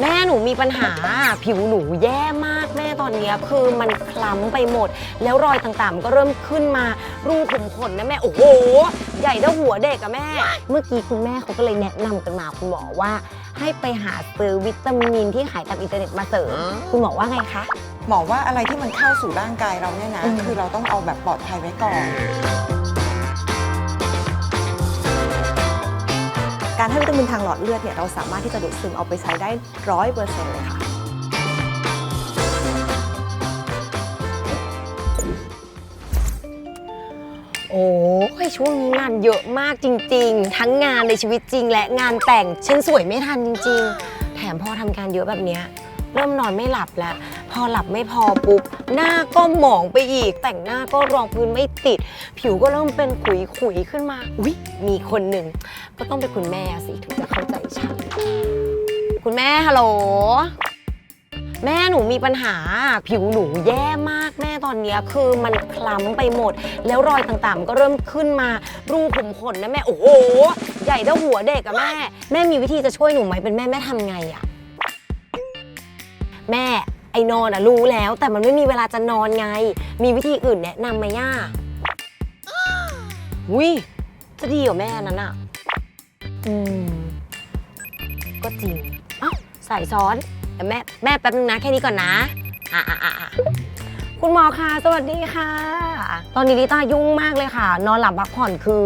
แม่หนูมีปัญหาผิวหนูแย่มากแม่ตอนเนี้ยคือมันคล้ำไปหมด แล้วรอยต่างๆ ก็เริ่มขึ้นมารูขุมขนนะแม่โอ้โห ใหญ่เท่าหัวเด็กอะแม่ เมื่อกี้คุณแม่เขาก็เลยแนะนำกันมาคุณหมอว่า ให้ไปหาซื้อวิตามินที่ขายตามอินเทอร์เน็ตมาเสริมคุณหมอว่าไงคะ หมอว่าอะไรที่มันเข้าสู่ร่างกายเราเนี่ยนะ อืม คือเราต้องเอาแบบปลอดภัยไว้ก่อน ให้วิตามินทางหลอดเลือดเนี่ยเราสามารถที่จะดูดซึมเอาไปใช้ได้ร้อยเปอร์เซ็นต์เลยค่ะโอ้ยช่วงนี้งานเยอะมากจริง ๆ ทั้งงานในชีวิตจริง และงานแต่งฉันสวยไม่ทันจริง ๆ แถมพอทำการเยอะแบบเนี้ยเริ่มนอนไม่หลับแล้ว พอหลับไม่พอปุ๊บหน้าก็หมองไปอีก แต่งหน้าก็รองพื้นไม่ติด ผิวก็เริ่มเป็นขุยขุยขึ้นมา อุ๊ย มีคนหนึ่งก็ต้องเป็นคุณแม่สิถึงจะเข้าใจฉัน คุณแม่ฮัลโหลแม่หนูมีปัญหาผิวหนูแย่มากแม่ตอนนี้คือมันคล้ำไปหมด แล้วรอยต่างๆ ก็เริ่มขึ้นมารูขุมขนนะแม่ โอ้โห ใหญ่เท่าหัวเด็กอะแม่ แม่มีวิธีจะช่วยหนูไหมเป็นแม่แม่ทำไงอะแม่ ไอนอนอะรู้แล้ว แต่มันไม่มีเวลาจะนอนไง มีวิธีอื่นแนะนำไหมย่าวิจะดีเหรอแม่นั้นอะอืม ก็จริงเอ้าใส่ซ้อนแต่แม่แม่แป๊บนึงนะแค่นี้ก่อนนะอะอะอะอะคุณหมอคะสวัสดีค่ะ ตอนนี้ลิต้ายุ่งมากเลยค่ะ นอนหลับพักผ่อนคือ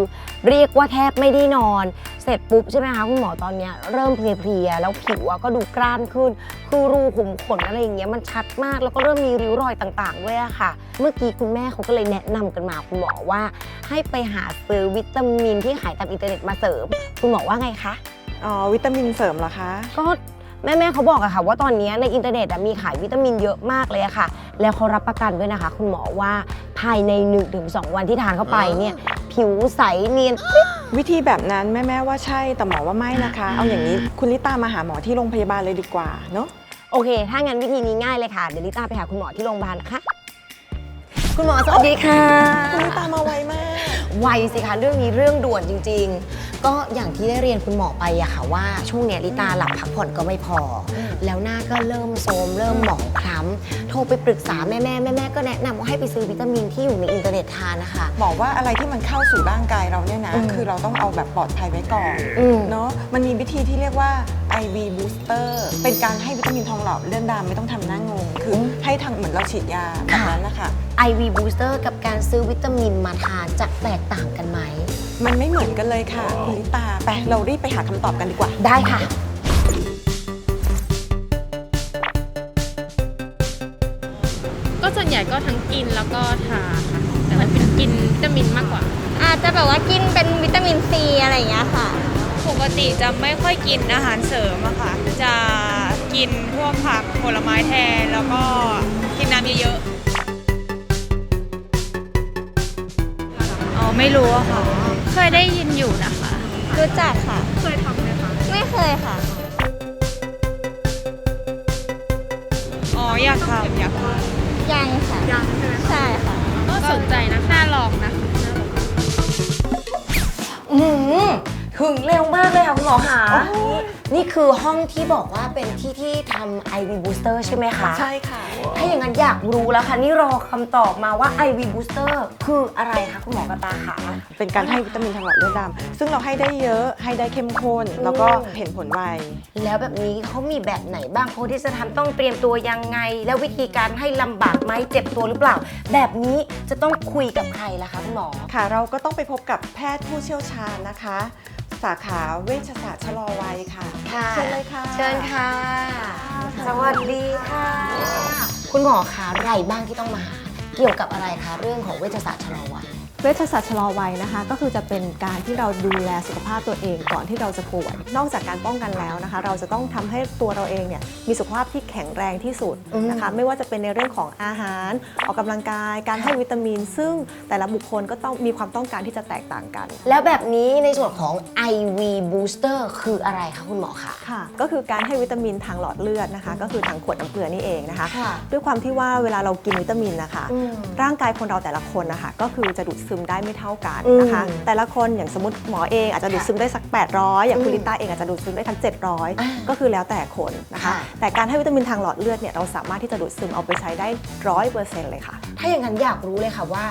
เรียกว่าแทบไม่ได้นอน เสร็จปุ๊บใช่ไหมคะคุณหมอตอนเนี้ยเริ่มเพลียๆแล้วผิวอะก็ดูกร้านขึ้น คือรูขุมขนอะไรอย่างเงี้ยมันชัดมาก แล้วก็เริ่มมีริ้วรอยต่างๆด้วยอะค่ะ เมื่อกี้คุณแม่เขาก็เลยแนะนำกันมาคุณหมอว่า ให้ไปหาซื้อวิตามินที่ขายตามอินเทอร์เน็ตมาเสริม คุณหมอว่าไงคะอ๋อวิตามินเสริมเหรอคะก็แม่ๆเขาบอกอะค่ะ ว่าตอนนี้ในอินเทอร์เน็ตอะมีขายวิตามินเยอะมากเลยอะค่ะ แล้วเขารับประกันด้วยนะคะ คุณหมอว่าภายใน 1-2 วันที่ทานเข้าไปเนี่ยผิวใสเนียนวิธีแบบนั้นแม่แม่ว่าใช่แต่หมอว่าไม่นะคะ เอาอย่างนี้คุณลิต้ามาหาหมอที่โรงพยาบาลเลยดีกว่าเนาะ โอเค ถ้างั้นวิธีนี้ง่ายเลยค่ะ เดี๋ยวลิต้าไปหาคุณหมอที่โรงพยาบาลนะคะ คุณหมอสวัสดีค่ะ คุณลิต้ามาไวมาก ไวสิคะเรื่องนี้เรื่องด่วนจริงๆ ก็อย่างที่ได้เรียนคุณหมอไปอะค่ะว่าช่วงเนี้ยลิตาหลับพักผ่อนก็ไม่พออมแล้วหน้าก็เริ่มโทรมเริ่มหมองคล้ำโทรไปปรึกษาแม่แม่แม่แม่ๆก็แนะนำว่าให้ไปซื้อวิตามินที่อยู่ในอินเทอร์เน็ตทานนะคะหมอว่าอะไรที่มันเข้าสู่ร่างกายเราเนี่ยนะ อืม คือเราต้องเอาแบบปลอดภัยไว้ก่อน อืม เนาะมันมีวิธีที่เรียกว่า IV booster เป็นการให้วิตามินทองหล่อเลือดดำไม่ต้องทำหน้างง คืออให้ ทางเหมือนเราฉีดยาแบบนั้นนะคะ IV booster กับการซื้อวิตามินมาทานจะแตกต่างกันไหม มันไม่เหมือนกันเลยค่ะคุณลิตาไปเรารีบไปหาคำตอบกันดีกว่า ได้ค่ะ ก็ส่วนใหญ่ก็ทั้งกินแล้วก็ทาค่ะแต่ว่าเป็นกินวิตามินมากกว่า อาจจะแบบว่ากินเป็นวิตามินซีอะไรอย่างเงี้ยค่ะ ปกติจะไม่ค่อยกินอาหารเสริมอะค่ะ จะ กินพวกผักผลไม้แทน แล้วก็กินน้ำเยอะๆอ๋อไม่รู้อะค่ะ เคยได้ยินอยู่นะคะ รู้จักค่ะ เคยทำไหมคะ ไม่เคยค่ะ อ๋ออยากทำอยากทยังค่ะ ยังใช่ไหมใช่ค่ะก็สนใจนะน่าลองนะคะอืมถึงเร็วมากเลยค่ะคุณหมอคะ นี่คือห้องที่บอกว่าเป็นที่ที่ทำ IV booster ใช่ไหมคะใช่ค่ะ ถ้าอย่างนั้นอยากรู้แล้วค่ะนี่รอคำตอบมาว่า IV booster คืออะไรคะคุณหมอกระตาคะ เป็นการให้วิตามินทางหลอดเลือดดำซึ่งเราให้ได้เยอะให้ได้เข้มข้น แล้วก็เห็นผลไวแล้วแบบนี้เขามีแบบไหนบ้างคนที่จะทำต้องเตรียมตัวยังไง แล้ววิธีการให้ลำบากไหมเจ็บตัวหรือเปล่า แบบนี้จะต้องคุยกับใครล่ะคะคุณหมอ ค่ะ เราก็ต้องไปพบกับแพทย์ผู้เชี่ยวชาญนะคะ สาขาเวชศาสตร์ชะลอวัยค่ะ ค่ะเชิญเลยค่ะ เชิญค่ะ สวัสดีค่ะ คุณหมอคะอะไรบ้างที่ต้องมาหาเกี่ยวกับอะไรคะเรื่องของเวชศาสตร์ชะลอวัย เวชศาสตร์ชะลอวัยนะคะ ก็คือจะเป็นการที่เราดูแลสุขภาพตัวเองก่อนที่เราจะป่วย นอกจากการป้องกันแล้วนะคะ เราจะต้องทำให้ตัวเราเองเนี่ยมีสุขภาพที่แข็งแรงที่สุดนะคะ ไม่ว่าจะเป็นในเรื่องของอาหาร ออกกำลังกาย การให้วิตามิน ซึ่งแต่ละบุคคลก็ต้องมีความต้องการที่จะแตกต่างกัน แล้วแบบนี้ในส่วนของ IV booster คืออะไรคะคุณหมอคะค่ะ ก็คือการให้วิตามินทางหลอดเลือดนะคะ ก็คือทางขวดน้ำเกลือนี่เองนะคะค่ะด้วยความที่ว่าเวลาเรากินวิตามินนะคะอืมร่างกายคนเราแต่ละคนนะคะก็คือจะดูดซึมซึมได้ไม่เท่ากันนะคะอืมแต่ละคนอย่างสมมติหมอเองอาจจะดูดซึมได้สัก 800 อย่างคุณลิต้าเองอาจจะดูดซึมได้ทั้ง 700 ก็คือแล้วแต่คนนะคะค่ะแต่การให้วิตามินทางหลอดเลือดเนี่ยเราสามารถที่จะดูดซึมเอาไปใช้ได้ร้อยเปอร์เซ็นต์เลยค่ะ ถ้าอย่างนั้นอยากรู้เลยค่ะว่า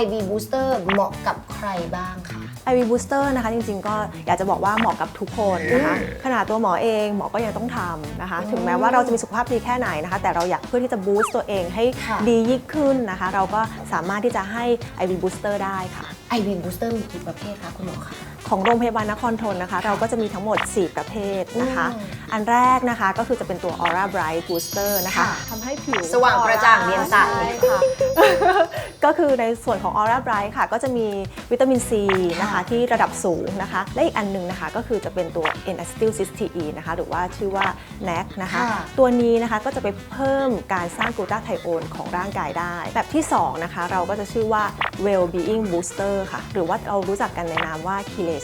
IV Booster เหมาะกับใครบ้างคะ IV Booster นะคะจริงๆ ก็อยากจะบอกว่าเหมาะกับทุกคนนะคะขนาดตัวหมอเองหมอก็ยังต้องทำนะคะ ถึงแม้ว่าเราจะมีสุขภาพดีแค่ไหนนะคะ แต่เราอยากเพื่อที่จะบูสต์ตัวเองให้ค่ะดียิ่งขึ้นนะคะ เราก็สามารถที่จะให้ IV Booster ได้ค่ะ IV Booster มีกี่ประเภทคะคุณหมอคะ ของโรงพยาบาลนครทนนะคะ เราก็จะมีทั้งหมด 4 ประเภทนะคะอืมอันแรกนะคะก็คือจะเป็นตัว Aura Bright Booster นะคะค่ะทำให้ผิวสว่างกระจ่างเนียนใสช่ค่ะก็คือในส่วนของ Aura Bright ค่ะ ก็จะมีวิตามินซีนะคะค่ะที่ระดับสูงนะคะ และอีกอันหนึงนะคะก็คือจะเป็นตัว n a c e t y l cysteine นะคะ หรือว่าชื่อว่า NAC นะคะค่ะตัวนี้นะคะก็จะไปเพิ่มการสร้างกลูตาไทโอนของร่างกายได้ แบบที่ 2 นะคะ เราก็จะชื่อว่า Well Being Booster ค่ะ หรือว่าเรารู้จักกันในนามว่า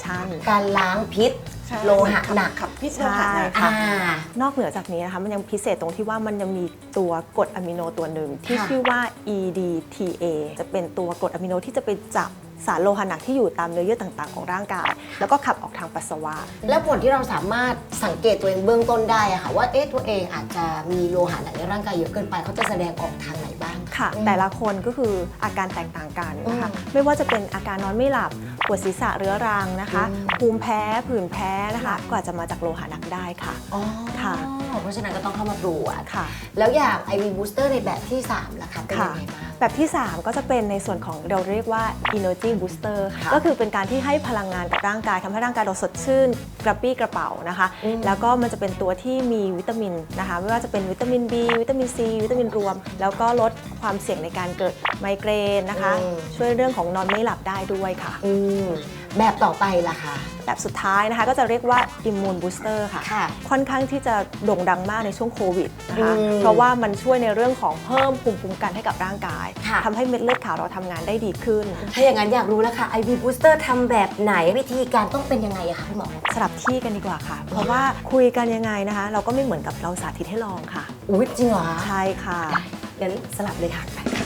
Chelation การล้างพิษ ใช่โลหะหนัก ขับพิษโลหะหนักใช่อ่า นอกเหนือจากนี้นะคะมันยังพิเศษตรงที่ว่ามันยังมีตัวกรดอะมิโนตัวหนึ่งที่ค่ะ ชื่อว่า EDTA จะเป็นตัวกรดอะมิโนที่จะไปจับสารโลหะหนักที่อยู่ตามเนื้อเยื่อต่างๆของร่างกาย แล้วก็ขับออกทางปัสสาวะ แล้วผลที่เราสามารถสังเกตตัวเองเบื้องต้นได้อะค่ะว่าเอ๊ะตัวเองอาจจะมีโลหะหนักในร่างกายเยอะเกินไปเขาจะแสดงออกทางไหนบ้าง ค่ะอืมแต่ละคนก็คืออาการแตกต่างกันนะคะอืมไม่ว่าจะเป็นอาการนอนไม่หลับ ปวดศีรษะเรื้อรังนะคะอืมภูมิแพ้ ผื่นแพ้นะคะ ก็อาจจะมาจากโลหะหนักได้ค่ะอ๋อค่ะ เพราะฉะนั้นก็ต้องเข้ามาตรวจค่ะ แล้วอย่าง IV Booster ในแบบที่3ล่ะคะเป็นยังไงบ้างแบบที่ 3 ก็จะเป็นในส่วนของเราเรียกว่า energy booster ค่ะก็คือเป็นการที่ให้พลังงานกับร่างกายทำให้ร่างกายเราสดชื่น กระปรี้กระเป๋านะคะอืมแล้วก็มันจะเป็นตัวที่มีวิตามินนะคะ ไม่ว่าจะเป็นวิตามิน B วิตามิน C วิตามินรวม แล้วก็ลดความเสี่ยงในการเกิดไมเกรนนะคะช่วยเรื่องของนอนไม่หลับได้ด้วยค่ะ อืมแบบต่อไปล่ะคะ แบบสุดท้ายนะคะก็จะเรียกว่า immune booster ค่ะ ค่ะค่อนข้างที่จะโด่งดังมากในช่วงโควิดนะคะ อืมเพราะว่ามันช่วยในเรื่องของเพิ่มภูมิคุ้มกันให้กับร่างกายค่ะ ทำให้เม็ดเลือดขาวเราทำงานได้ดีขึ้น ถ้าอย่างนั้นอยากรู้แล้วค่ะ IV Booster ทำแบบไหนวิธีการต้องเป็นยังไงอะคะพี่หมอ สลับที่กันดีกว่าค่ะ เพราะว่าคุยกันยังไงนะคะ เราก็ไม่เหมือนกับเราสาธิตให้ลองค่ะ อุ้ยจริงเหรอคะใช่ค่ะ งั้นสลับเลยค่ะไปค่ะ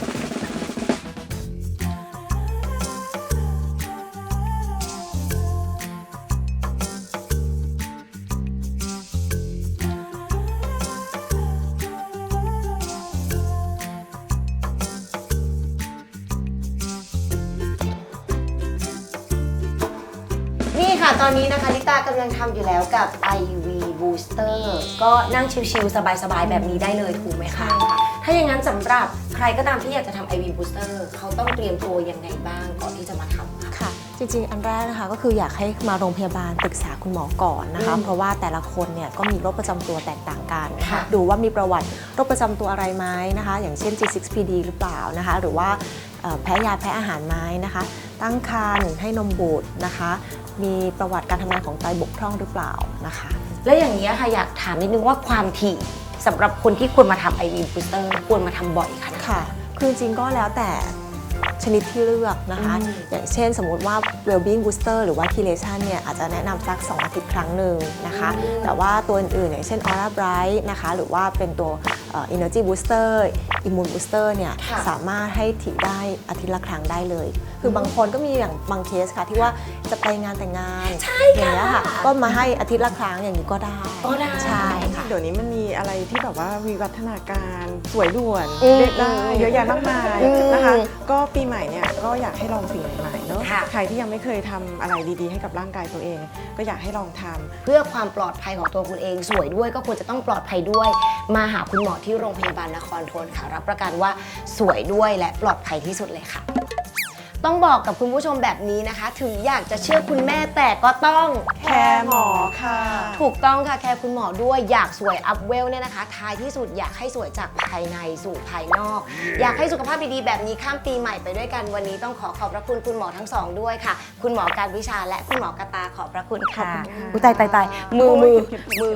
นี่ค่ะ ตอนนี้นะคะลิต้ากำลังทำอยู่แล้วกับ IV Booster ก็นั่งชิลๆสบายๆ แบบนี้ได้เลยถูกไหมคะาอย่างนั้นสำหรับใครก็ตามที่อยากจะทำ IV Booster เขาต้องเตรียมตัวยังไงบ้างก่อนที่จะมาทำคะค่ะจริงๆ อันแรกนะคะก็คืออยากให้มาโรงพยาบาลปรึกษาคุณหมอก่อนนะคะ อืมเพราะว่าแต่ละคนเนี่ยก็มีโรคประจำตัวแตกต่างกันนะคะค่ะดูว่ามีประวัติโรคประจำตัวอะไรไหมนะคะ อย่างเช่น G6PD หรือเปล่านะคะ หรือว่าเอ่อแพ้ยาแพ้อาหารไหมนะคะ ตั้งครรภ์ให้นมบุตรนะคะ มีประวัติการทำงานของไตบกพร่องหรือเปล่านะคะ แล้วอย่างนี้ยค่ะอยากถามนิดนึงว่าความถี่ สำหรับคนที่ควรมาทำ IV Booster ควรมาทำบ่อยขนาดไหนค่ะ คือจริงๆก็แล้วแต่ชนิดที่เลือกนะคะ อืม อย่างเช่นสมมุติว่า Wellbeing Booster หรือว่า Chelation เนี่ยอาจจะแนะนำสัก 2 อาทิตย์ครั้งหนึ่งนะคะ แต่ว่าตัวอื่นๆอย่างเช่น Aura Bright นะคะ หรือว่าเป็นตัวเอ่อ Energy Booster Immune Booster เนี่ยค่ะสามารถให้ถี่ได้อาทิตย์ละครั้งได้เลย คือบางคนก็มีอย่างบางเคสค่ะที่ว่าจะไปงานแต่งงานอย่างเงี้ยค่ะก็มาให้อาทิตย์ละครั้งอย่างนี้ก็ได้ก็ได้ใช่ค่ะเดี๋ยวนี้มันมีอะไรที่แบบว่าวิวัฒนาการสวยด่วนอืมเรียกได้เยอะแยะมากมายอืมนะคะก็ปีใหม่เนี่ยก็อยากให้ลองสิ่งใหม่ๆเนอะค่ะใครที่ยังไม่เคยทำอะไรดีๆ ให้กับร่างกายตัวเอง ก็อยากให้ลองทำเพื่อความปลอดภัยของตัวคุณเอง สวยด้วยก็ควรจะต้องปลอดภัยด้วย มาหาคุณหมอที่โรงพยาบาลนครทนค่ะ รับประกันว่าสวยด้วยและปลอดภัยที่สุดเลยค่ะ ต้องบอกกับคุณผู้ชมแบบนี้นะคะ ถึงอยากจะเชื่อคุณแม่แต่ก็ต้อง แค่หมอค่ะ ถูกต้องค่ะแค่คุณหมอด้วยอยากสวยอัพเวลเนี่ยนะคะท้ายที่สุดอยากให้สวยจากภายในสู่ภายนอก อยากให้สุขภาพดีๆแบบนี้ข้ามปีใหม่ไปด้วยกันวันนี้ต้องขอขอบพระคุณคุณหมอทั้งสองด้วยค่ะ คุณหมอการวิชาและคุณหมอ กระตาขอบพระคุณค่ะขอบคุณค่ะอุ๊ยตายตายตายมือมือมือ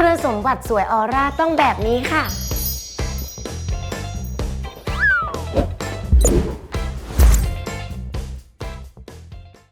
คุณสมบัติสวยออร่าต้องแบบนี้ค่ะ